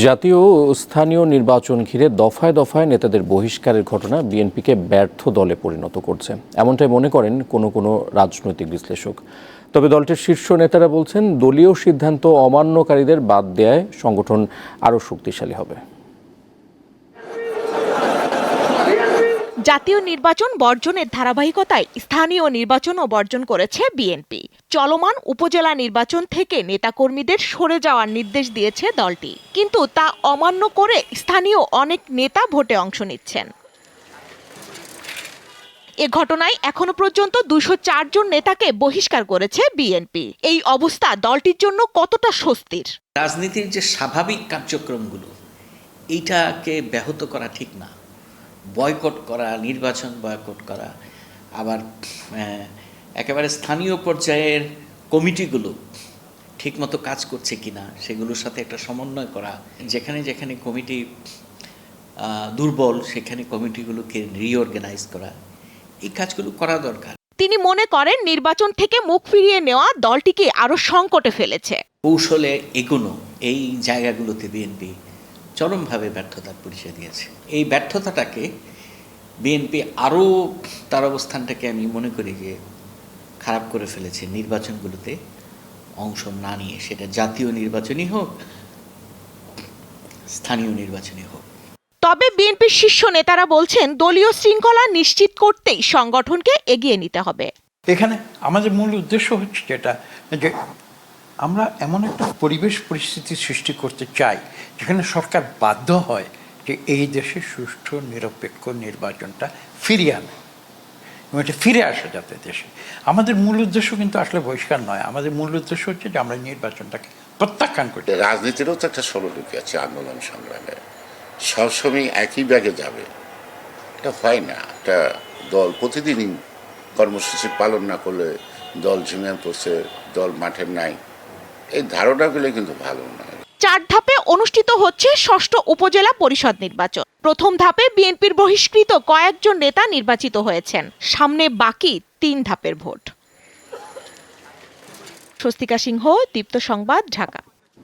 জাতীয় স্থানীয় নির্বাচন ঘিরে দফায় দফায় নেতাদের বহিষ্কারের ঘটনা বিএনপিকে ব্যর্থ দলে পরিণত করছে। এমনটাই মনে করেন কোনো কোনো রাজনৈতিক বিশ্লেষক। তবে দলটির শীর্ষ নেতারা বলছেন, দলীয় সিদ্ধান্ত অমান্যকারীদের বাদ দেয়ায় সংগঠন আরও শক্তিশালী হবে। জাতীয় নির্বাচন বর্জনের ধারাবাহিকতায় স্থানীয় নির্বাচনও বর্জন করেছে বিএনপি। চলমান উপজেলা নির্বাচন থেকে নেতাকর্মীদের সরে যাওয়ার নির্দেশ দিয়েছে দলটি। কিন্তু তা অমান্য করে স্থানীয় অনেক নেতা ভোটে অংশ নিচ্ছেন। এ ঘটনায় এখনও পর্যন্ত দুশো জন নেতাকে বহিষ্কার করেছে বিএনপি। এই অবস্থা দলটির জন্য কতটা স্বস্তির? রাজনীতির যে স্বাভাবিক কার্যক্রমগুলো, এইটাকে ব্যাহত করা ঠিক না। বয়কট করা নির্বাচন বয়কট করা। আবার একেবারে স্থানীয় পর্যায়ের কমিটিগুলো ঠিকমতো কাজ করছে কিনা সেগুলোর সাথে একটা সমন্বয় করা। যেখানে যেখানে কমিটি দুর্বল সেখানে কমিটিগুলোকে রিঅর্গানাইজ করা। এই কাজগুলো করা দরকার। তিনি মনে করেন নির্বাচন থেকে মুখ ফিরিয়ে নেওয়া দলটিকে আরও সংকটে ফেলেছে। কৌশলে এগোনো এই জায়গাগুলোতে বিএনপি চরমভাবে ব্যর্থতার পরিচয় দিয়েছে। এই ব্যর্থতাটাকে বিএনপি আরও তার অবস্থানটাকে আমি মনে করি যে খারাপ করে ফেলেছে। নির্বাচনগুলোতে অংশ না নিয়ে সেটা জাতীয় নির্বাচনই হোক স্থানীয় নির্বাচনই হোক। তবে বিএনপির শীর্ষ নেতারা বলছেন দলীয় শৃঙ্খলা নিশ্চিত করতেই সংগঠনকে এগিয়ে নিতে হবে। এখানে আমাদের মূল উদ্দেশ্য হচ্ছে যেটা যে আমরা এমন একটা পরিবেশ পরিস্থিতি সৃষ্টি করতে চাই, যেখানে সরকার বাধ্য হয় যে এই দেশে সুষ্ঠু, নিরপেক্ষ নির্বাচনটা ফিরিয়ে আনে এবং এটা ফিরে আসে যাতে দেশে। আমাদের মূল উদ্দেশ্য কিন্তু আসলে বহিষ্কার নয়। আমাদের মূল উদ্দেশ্য হচ্ছে যে আমরা নির্বাচনটাকে প্রত্যাখ্যান করতে রাজনীতিরও তো একটা ষোলোটুকি আছে আন্দোলন সংগ্রামে সবসময় একই ব্যাগে যাবে। এটা হয় না। একটা দল প্রতিদিনই কর্মসূচি পালন না করলে দল ঝিমিয়ে পড়ছে, দল মাঠে নাই। এই ধারণাগুলো কিন্তু ভালো নয়। চার ধাপে অনুষ্ঠিত হচ্ছে ষষ্ঠ উপজেলা পরিষদ নির্বাচন। প্রথম ধাপে বিএনপির বহিষ্কৃত কয়েকজন নেতা নির্বাচিত হয়েছেন। সামনে বাকি তিন ধাপের ভোট। স্বস্তিকা সিংহ, দীপ্ত সংবাদ, ঢাকা।